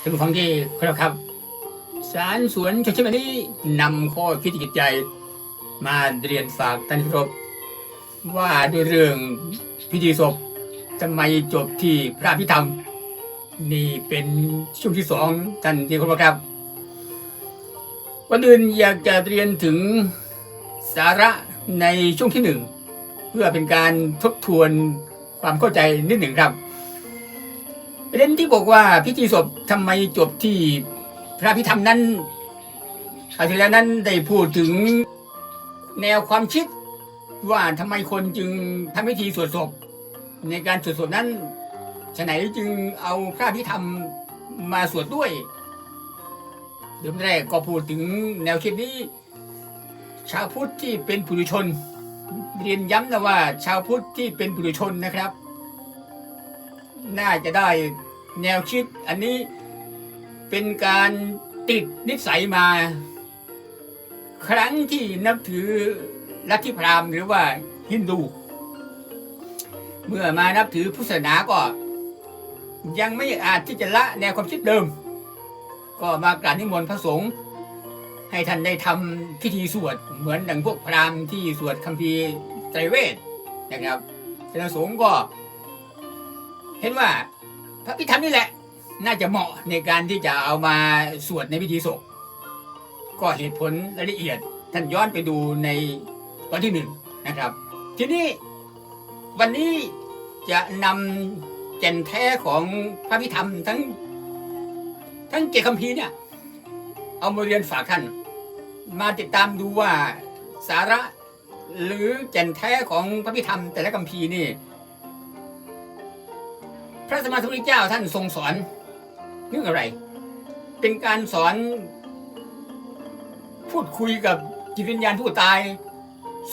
ท่านผู้ฟังที่เคารพครับ สารสวนชนชนนี้นำข้อคิดจิตใจ มาเรียนฝากท่านที่เคารพว่าด้วยเรื่องพิธีศพทำไมจบที่พระพิธรรม นี่เป็นช่วงที่สองท่านที่เคารพครับวันอื่นอยากจะเรียนถึงสาระในช่วงที่หนึ่งเพื่อเป็นการทบทวนความเข้าใจนิดหนึ่งครับ ประเด็นที่บอกว่าพิธีศพทำไมจบที่พระพิธรรมนั้นคราวที่แล้วนั้นได้พูดถึงแนวความคิดว่าทำไมคนจึงทำพิธีสวดศพ ในการสวดศพนั้นฉะไหนจึงเอาพระพิธรรมมาสวดด้วยเดิมแรกก็พูดถึงแนวคิดนี้ ชาวพุทธที่เป็นปุถุชน เรียนย้ำนะว่าชาวพุทธที่เป็นปุถุชนนะครับ น่าจะได้แนวคิดอันนี้เป็นการติดนิสัยมา ครั้งที่นับถือลัทธิพราหมณ์หรือว่าฮินดู เมื่อมานับถือพุทธศาสนาก็ยังไม่อาจที่จะละแนวความคิดเดิม ก็มากราบนิมนต์พระสงฆ์ให้ท่านได้ทำพิธีสวดเหมือนดังพวกพราหมณ์ที่สวดคัมภีร์ไตรเวทนะครับพระสงฆ์ก็ เห็นว่าพระพิธรรมนี่แหละ น่าจะเหมาะในการที่จะเอามาสวดในพิธีศพก็เหตุผลรายละเอียดท่านย้อนไปดูในตอนที่หนึ่งนะครับ ทีนี้วันนี้จะนำแก่นแท้ของพระพิธรรมทั้ง ทั้งเจดคัมภีร์เนี่ยเอามาเรียนฝากท่าน มาติดตามดูว่าสาระหรือแก่นแท้ของพระพิธรรมแต่ละคัมภีร์นี่ พระสมมาสมุทธเจ้าท่านทรงสอนเรื่องอะไร เป็นการสอน พูดคุยกับจิตวิญญาณผู้ตาย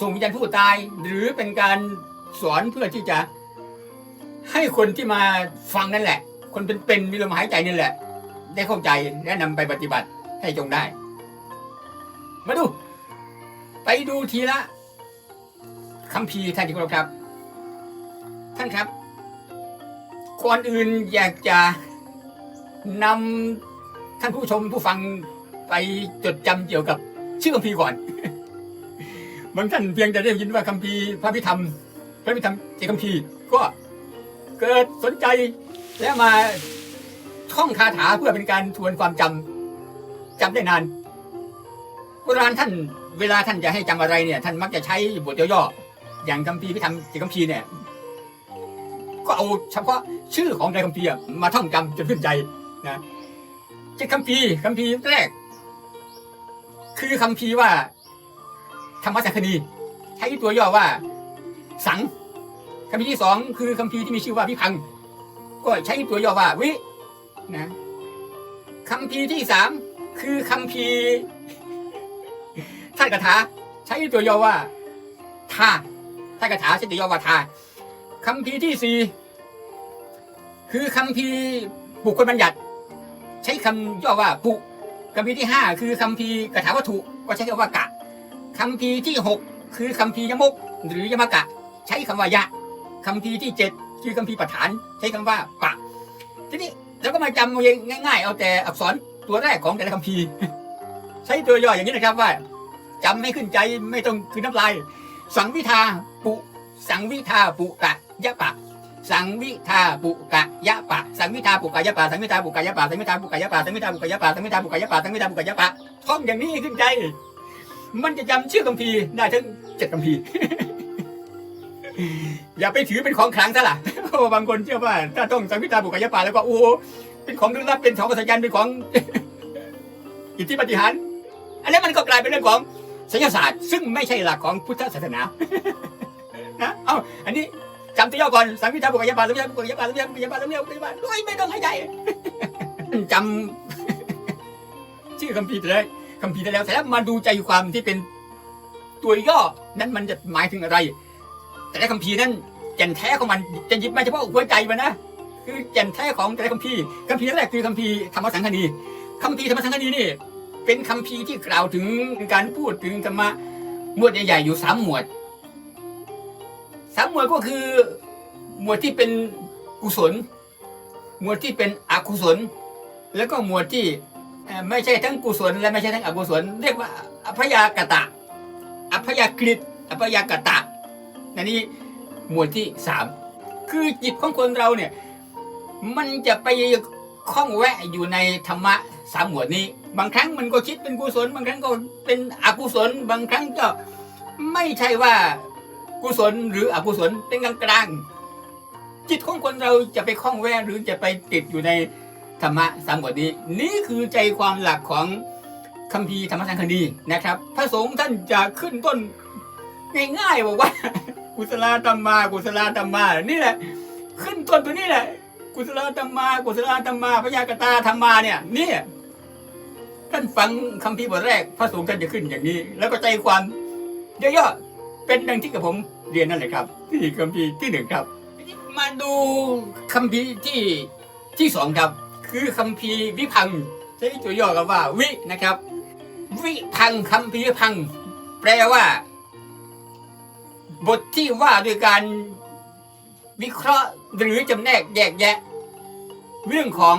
ส่งวิญญาณผู้ตาย หรือเป็นการสอนเพื่อที่จะ ให้คนที่มาฟังนั่นแหละ คนเป็นเป็นมีลมหายใจนี่แหละ ได้เข้าใจและนำไปปฏิบัติให้จงได้ มาดู ไปดูทีละคำพีท่านที่เคารพครับ ท่านครับ ก่อนอื่นอยากจะนำท่านผู้ชมผู้ฟังไปจดจำเกี่ยวกับชื่อคัมภีร์ก่อนบางท่านเพียงแต่ได้ยินว่าคัมภีร์พระพิธรรม พระพิธรรมเจคัมภีร์ก็เกิดสนใจและมาท่องคาถาเพื่อเป็นการทวนความจำจำได้นานโบราณท่านเวลาท่านจะให้จำอะไรเนี่ย ท่านมักจะใช้บทย่อๆอย่างคัมภีร์พิธรรมเจคัมภีร์เนี่ย เอาเฉพาะชื่อของในคัมภีร์มาท่องจำจนขึ้นใจนะจ็ดคัมภีร์คัมภีร์แรก คือคัมภีร์ว่า ธรรมสังคณีใช้ตัวย่อว่า สังคัมภีร์ที่สองคือคัมภีร์ที่มีชื่อว่าวิพัง ก็ใช้ตัวย่อว่าวินะคัมภีร์ที่สามคือคัมภีร์ท่านคาถาใช้ตัวย่อว่าทาท่านคาถาใช้ตัวย่อว่าทาคำพีร์ที่สี่ คือคำพีบุคคลบัญญัติ ใช้คำย่อว่าปุคำพีที่ห้าคือคำพีร์กถาวัตถุก็ใช้คำว่ากะคำพีที่หกคือคำพียมกหรือยมกะ ใช้คำว่ายะคำพีที่เจ็ดคือคำพีประฐาน ใช้คำว่าปะ ทีนี้เราก็มาจำเอาเองง่าย ๆ เอาแต่อักษรตัวแรกของแต่ละคำพีใช้ตัวย่ออย่างนี้นะครับว่าจำให้ขึ้นใจไม่ต้องคือน้ำลายสังวิทาปุ สังวิทาปุกะยะปะ สังวิทาปุกะยะปะ สังวิทาปุกะยะปะ สังวิทาปุกะยะปะ สังวิทาปุกะยะปะ สังวิทาปุกะยะปะ สังวิทาปุกะยะปะ สังวิทาปุกะยะปะ ท่องอย่างนี้ขึ้นใจ มันจะจำชื่อคัมภีได้ทั้งเจ็ดคัมภีอย่าไปถือเป็นของขลังซะล่ะเพราะบางคนเชื่อว่า ถ้าต้องสังวิทาปุกะยะปะแล้วก็โอ้โห เป็นของลึกลับ เป็นของอัศจรรย์เป็นของอิทธิปฏิหาร อันนี้มันก็กลายเป็นเรื่องของศิลศาสตร์ ซึ่งไม่ใช่หลักของพุทธศาสนานะ เอาอันนี้ จำตัวย่อก่อนสังวิทาบุกยาปาสังวิทาบุกยาปาสังวิทาบุกยาปาสังวิทาบุกยาปาด้วยไม่ต้องให้ใจจำชื่อคำพีร์เลยคำพีร์ได้แล้วแต่แล้วมาดูใจความที่เป็นตัวย่อนั้นมันจะหมายถึงอะไร แต่ละคำพีนั้นแก่นแท้ของมันจะหยิบมาเฉพาะหัวใจมันนะคือแก่นแท้ของแต่ละคำพีคำพีแรกคือคำพีธรรมสังคณีคำพีธรรมสังคณีนี่เป็นคำพีที่กล่าวถึงการพูดถึงธรรมะหมวดใหญ่ๆอยู่สามหมวด สามหมวดก็คือ หมวดที่เป็นกุศล หมวดที่เป็นอกุศล แล้วก็หมวดที่ไม่ใช่ทั้งกุศล และไม่ใช่ทั้งอกุศล เรียกว่าอภยากตะอภยากฤตอภยากตะอันนี้หมวดที่สามคือจิตของคนเราเนี่ย มันจะไปคล้องแวะอยู่ในธรรมะสามหมวดนี้ บางครั้งมันก็คิดเป็นกุศล บางครั้งก็เป็นอกุศล บางครั้งก็ไม่ใช่ว่า กุศลหรืออกุศลเป็นกลางกลางๆจิตของคนเราจะไปคล้องแวะหรือจะไปติดอยู่ในธรรมะสามหมวดนี้ นี่คือใจความหลักของคัมภีร์ธรรมสังคดีนะครับ พระสงฆ์ท่านจะขึ้นต้นง่ายๆบอกว่า กุศลธรรมา กุศลธรรมานี่แหละ ขึ้นต้นตัวนี้แหละ กุศลธรรมา กุศลธรรมาพยากตาธรรมาเนี่ยนี่ท่านฟังคำพีร์บทแรก พระสงฆ์ท่านจะขึ้นอย่างนี้ แล้วก็ใจความย่อๆ เป็นดังที่กับผมเรียนนั่นแหละครับ ที่คำพีร์ที่หนึ่งครับ มาดูคำพีร์ที่ที่สองครับ คือคำพีร์วิพังใช้ตัวย่อกันว่าวินะครับ วิพังคำพีร์วิพัง แปลว่า บทที่ว่าด้วยการวิเคราะห์หรือจำแนกแยกแยะ เรื่องของ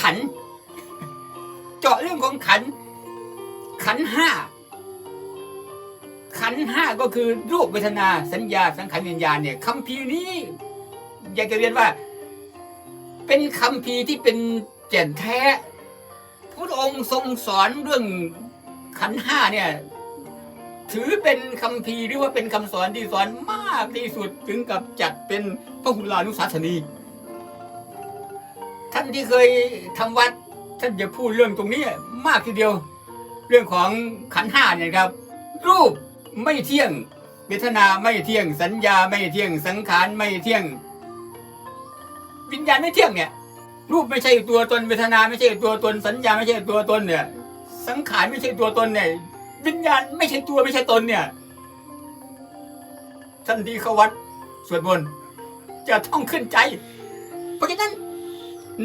ขัน เจาะเรื่องของขัน ขันห้า ขันห้าก็คือรูปเวทนาสัญญาสังขารวิญญาณเนี่ยคำพีนี้ อยากจะเรียนว่า เป็นคำพีที่เป็นแก่นแท้พระองค์ทรงสอนเรื่องขันห้าเนี่ย ถือเป็นคำพีหรือว่าเป็นคำสอนที่สอนมากที่สุดถึงกับจัดเป็นพระหุลานุสาสนีท่านที่เคยทำวัดท่านจะพูดเรื่องตรงนี้มากทีเดียว เรื่องของขันห้าเนี่ยครับ รูป ไม่เที่ยงเวทนาไม่เที่ยง สัญญาไม่เที่ยง สังขารไม่เที่ยง วิญญาณไม่เที่ยงเนี่ย รูปไม่ใช่ตัวตนเวทนาไม่ใช่ตัวตน สัญญาไม่ใช่ตัวตนเนี่ย สังขารไม่ใช่ตัวตนเนี่ย วิญญาณไม่ใช่ตัวไม่ใช่ตนเนี่ยท่านที่เขาวัดสวดมนต์จะต้องขึ้นใจ เพราะฉะนั้น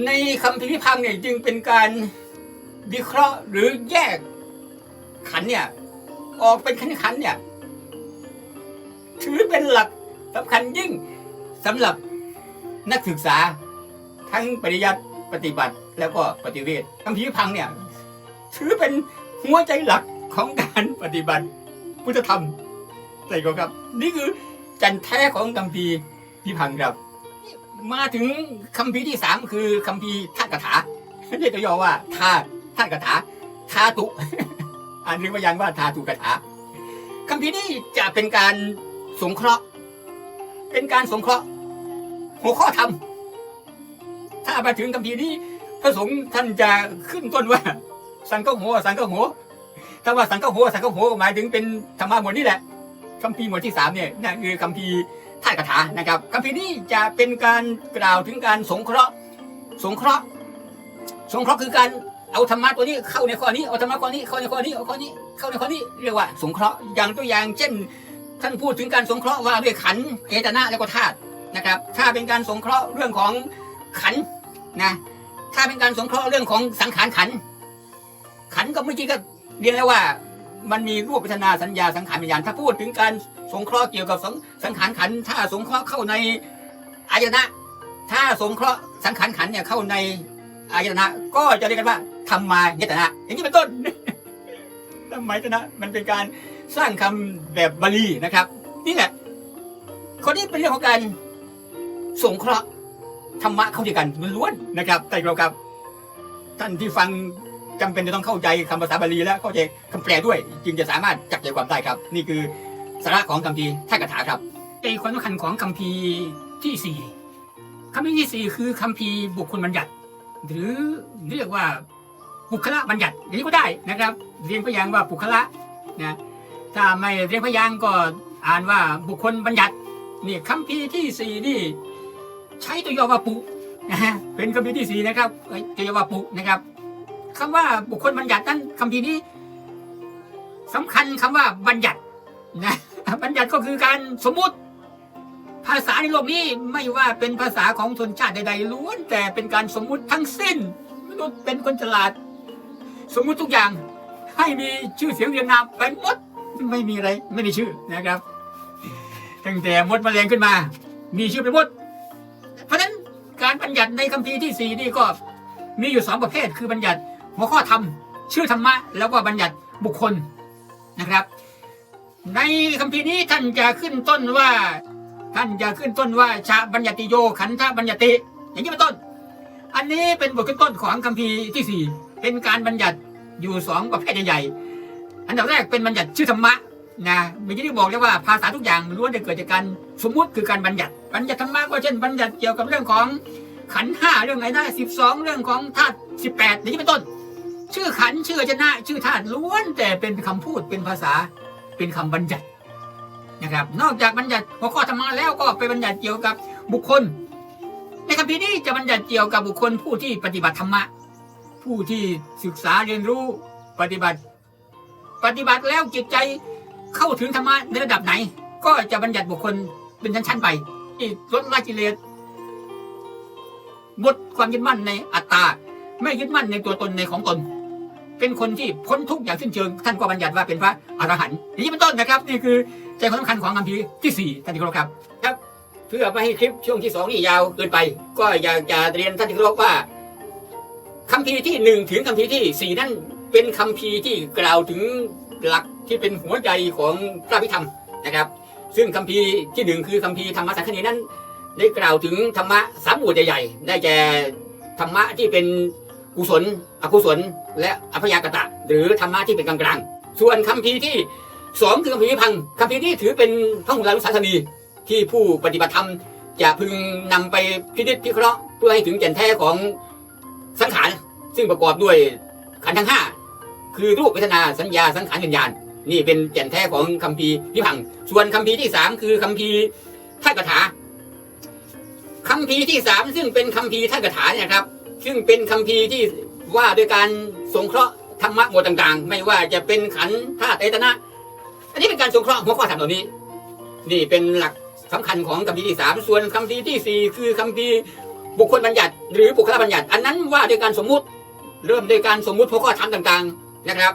ในคำพิพิพังเนี่ยจึงเป็นการวิเคราะห์หรือแยกขันเนี่ย ออกเป็นขันธ์ขันเนี่ย ถือเป็นหลักสำคัญยิ่งสำหรับนักศึกษาทั้งปริยัติปฏิบัติแล้วก็ปฏิเวทคำพิพังเนี่ย ถือเป็นหัวใจหลักของการปฏิบัติพุทธธรรมใช่ครับ นี่คือจันแท้ของคำพีพิพังครับ มาถึงคำพีที่สามคือคำพีร์ธาตุกถาเรียกย่อว่าธาตุธาตุกถาธาตุ อ่านเรียกว่ายังว่าธาตุกถาคำพีร์นี้จะเป็นการสงเคราะห์ เป็นการสงเคราะห์ หัวข้อธรรมถ้ามาถึงคำพีร์นี้พระสงฆ์ท่านจะขึ้นต้นว่า สังฆโหสังฆโหถ้าว่าสังฆโหสังฆโหหมายถึงเป็นธรรมะหมวดนี้แหละคำพีร์หมวดที่สามเนี่ยนั่นคือคำพีร์ธากถานะครับคำพีร์นี้จะเป็นการกล่าวถึงการสงเคราะห์ สงเคราะห์ สงเคราะห์คือการ เอาธรรมะตัวนี้เข้าในข้อนี้เอาธรรมะข้อนี้เข้าในข้อนี้เอาข้อนี้เข้าในข้อนี้เรียกว่า สงเคราะห์อย่างตัวอย่าง เช่น ท่านพูดถึงการสงเคราะห์ว่าด้วยขันเอตนะแล้วก็ธาตุนะครับ ถ้าเป็นการสงเคราะห์เรื่องของขันนะถ้าเป็นการสงเคราะห์เรื่องของสังขารขัน ขันก็เมื่อกี้ก็เรียนแล้วว่า มันมีรูปพัฒนาสัญญาสังขารวิญญาณถ้าพูดถึงการสงเคราะห์เกี่ยวกับสังสังขารขัน ถ้าสงเคราะห์เข้าในอายตนะ ถ้าสงเคราะห์สังขารขันเนี่ยเข้าในอายตนะ ก็จะเรียกกันว่า ธรรมาเนี่ยตนะ อย่างนี้เป็นต้นธรรมตนะ มันเป็นการสร้างคำแบบบาลีนะครับ นี่แหละคนนี้เป็นเรื่องของการสงเคราะห์ธรรมะเข้าด้วยกันล้วนๆนะครับแต่เราครับ ท่านที่ฟังจำเป็นจะต้องเข้าใจคำภาษาบาลีและเข้าใจคำแปลด้วย จึงจะสามารถจับใจความได้ครับ นี่คือสาระของคำพีท่ากถาครับไอความสำคัญของคำพีที่สี่คำพีที่สี่คือคำพีบุคคลบัญญัติ หรือเรียกว่า บุคละบัญญัติอย่างนี้ก็ได้นะครับ เรียนพยางค์ว่าบุคละนะถ้าไม่เรียนพยางค์ก็อ่านว่าบุคคลบัญญัตินี่คำพีที่สี่นี่ใช้ตัวย่อว่าปุนะฮะเป็นคำพีที่สี่นะครับตัวย่อว่าปุนะครับคำว่าบุคคลบัญญัตินั้นคำพีนี้สำคัญคำว่าบัญญัตินะบัญญัติก็คือการสมมุติภาษาในโลกนี้ไม่ว่าเป็นภาษาของชนชาติใดๆล้วนแต่เป็นการสมมุติทั้งสิ้นมนุษย์เป็นคนฉลาด สมมุติทุกอย่างให้มีชื่อเสียงเรียงนามไปหมดไม่มีอะไรไม่มีชื่อนะครับตั้งแต่มดแมลงขึ้นมา มีชื่อไปหมดเพราะฉะนั้นการบัญญัติในคัมภีร์ที่สี่นี่ก็มีอยู่สองประเภทคือบัญญัติหัวข้อธรรมชื่อธรรมะแล้วก็บัญญัติบุคคลนะครับ ในคัมภีร์นี้ท่านจะขึ้นต้นว่า ท่านจะขึ้นต้นว่าชาบัญญัติโยขันธบัญญัติ อย่างนี้เป็นต้น อันนี้เป็นบทขึ้นต้นของคัมภีร์ที่สี่ เป็นการบัญญัติอยู่สองประเภทใหญ่ๆอันดับแรกเป็นบัญญัติชื่อธรรมะนะเมื่อกี้ที่บอกแล้วว่าภาษาทุกอย่างล้วนแต่เกิดจากการสมมุติคือการบัญญัติ บัญญัติธรรมะก็เช่นบัญญัติเกี่ยวกับเรื่องของขันห้าเรื่องไหนนะสิบสองเรื่องของธาตุสิบแปดอย่างนี้เป็นต้น ชื่อขันชื่ออจนะ ชื่อธาตุล้วนแต่เป็นคำพูดเป็นภาษาเป็นคำบัญญัตินะครับ นอกจากบัญญัติหัวข้อธรรมะแล้วก็ไปบัญญัติเกี่ยวกับบุคคล ในคัมภีร์นี้จะบัญญัติเกี่ยวกับบุคคลผู้ที่ปฏิบัติธรรมะ ผู้ที่ศึกษาเรียนรู้ปฏิบัติ ปฏิบัติแล้วจิตใจเข้าถึงธรรมะในระดับไหน ก็จะบัญญัติบุคคลเป็นชั้นๆไปที่ลดละกิเลสหมดความยึดมั่นในอัตตา ไม่ยึดมั่นในตัวตนในของตน เป็นคนที่พ้นทุกอย่างสิ้นเชิง ท่านก็บัญญัติว่าเป็นพระอรหันต์อย่างนี้เป็นต้นนะครับ นี่คือใจความสำคัญของคัมภีที่สี่ท่านที่เคารพครับครับ เพื่อไม่ให้คลิปช่วงที่สองนี่ยาวเกินไป ก็อยากจะเรียนท่านที่เคารพว่า คัมภีที่หนึ่งถึงคัมภีที่สี่นั่นเป็นคัมภีที่กล่าวถึงหลักที่เป็นหัวใจของพระพิธรรมนะครับ ซึ่งคัมภีที่หนึ่งคือคัมภีธรรมสังคณีนั้น ได้กล่าวถึงธรรมะสามหมวดใหญ่ๆได้แก่ธรรมะที่เป็นกุศล อกุศล และอภยากตะ หรือธรรมะที่เป็นกลางๆ ส่วนคัมภีที่สองคือคัมภีพังค์คัมภีนี้ถือเป็นพระหุลานุสาสนีที่ผู้ปฏิบัติธรรมจะพึงนำไปพิจิตพิเคราะห์เพื่อให้ถึงแก่นแท้ของสังขาร ซึ่งประกอบด้วยขันธ์ทั้งห้าคือรูปเวทนาสัญญาสังขารวิญญาณ นี่เป็นแก่นแท้ของคัมภีร์พิพัง ส่วนคัมภีร์ที่สามคือคัมภีร์ท่ากถาคัมภีร์ที่สามซึ่งเป็นคัมภีร์ท่ากถาเนี่ยครับ ซึ่งเป็นคัมภีร์ที่ว่าด้วยการสงเคราะห์ธรรมะหมวดต่างๆ ไม่ว่าจะเป็นขันธ์ธาตุเอตนะ อันนี้เป็นการสงเคราะห์หัวข้อธรรมเหล่านี้ นี่เป็นหลักสำคัญของคัมภีร์ที่สามส่วนคัมภีร์ที่สี่คือคัมภีร์บุคคลบัญญัติ หรือบุคลบัญญัติ อันนั้นว่าด้วยการสมมุติ เริ่มด้วยการสมมุติหัวข้อธรรมต่างๆนะครับ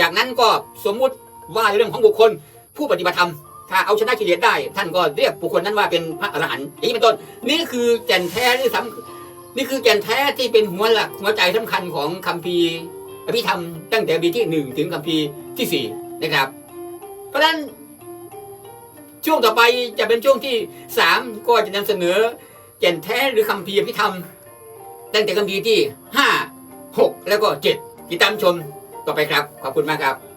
จากนั้นก็สมมุติว่าเรื่องของบุคคลผู้ปฏิบัติธรรม ถ้าเอาชนะกิเลสได้ ท่านก็เรียกบุคคลนั้นว่าเป็นพระอรหันต์อย่างนี้เป็นต้น นี่คือแก่นแท้ที่สำนี่คือแก่นแท้ที่เป็นหัวหลักหัวใจสำคัญของคัมภีร์อภิธรรมตั้งแต่ปีที่หนึ่งถึงคัมภีร์ที่สี่นะครับ เพราะฉะนั้นช่วงต่อไปจะเป็นช่วงที่สามก็จะนำเสนอแก่นแท้หรือคำพีร์พิธรรมตั้งแต่คำพีร์ที่ห้า หกแล้วก็เจ็ดติดตามชมต่อไปครับ ขอบคุณมากครับ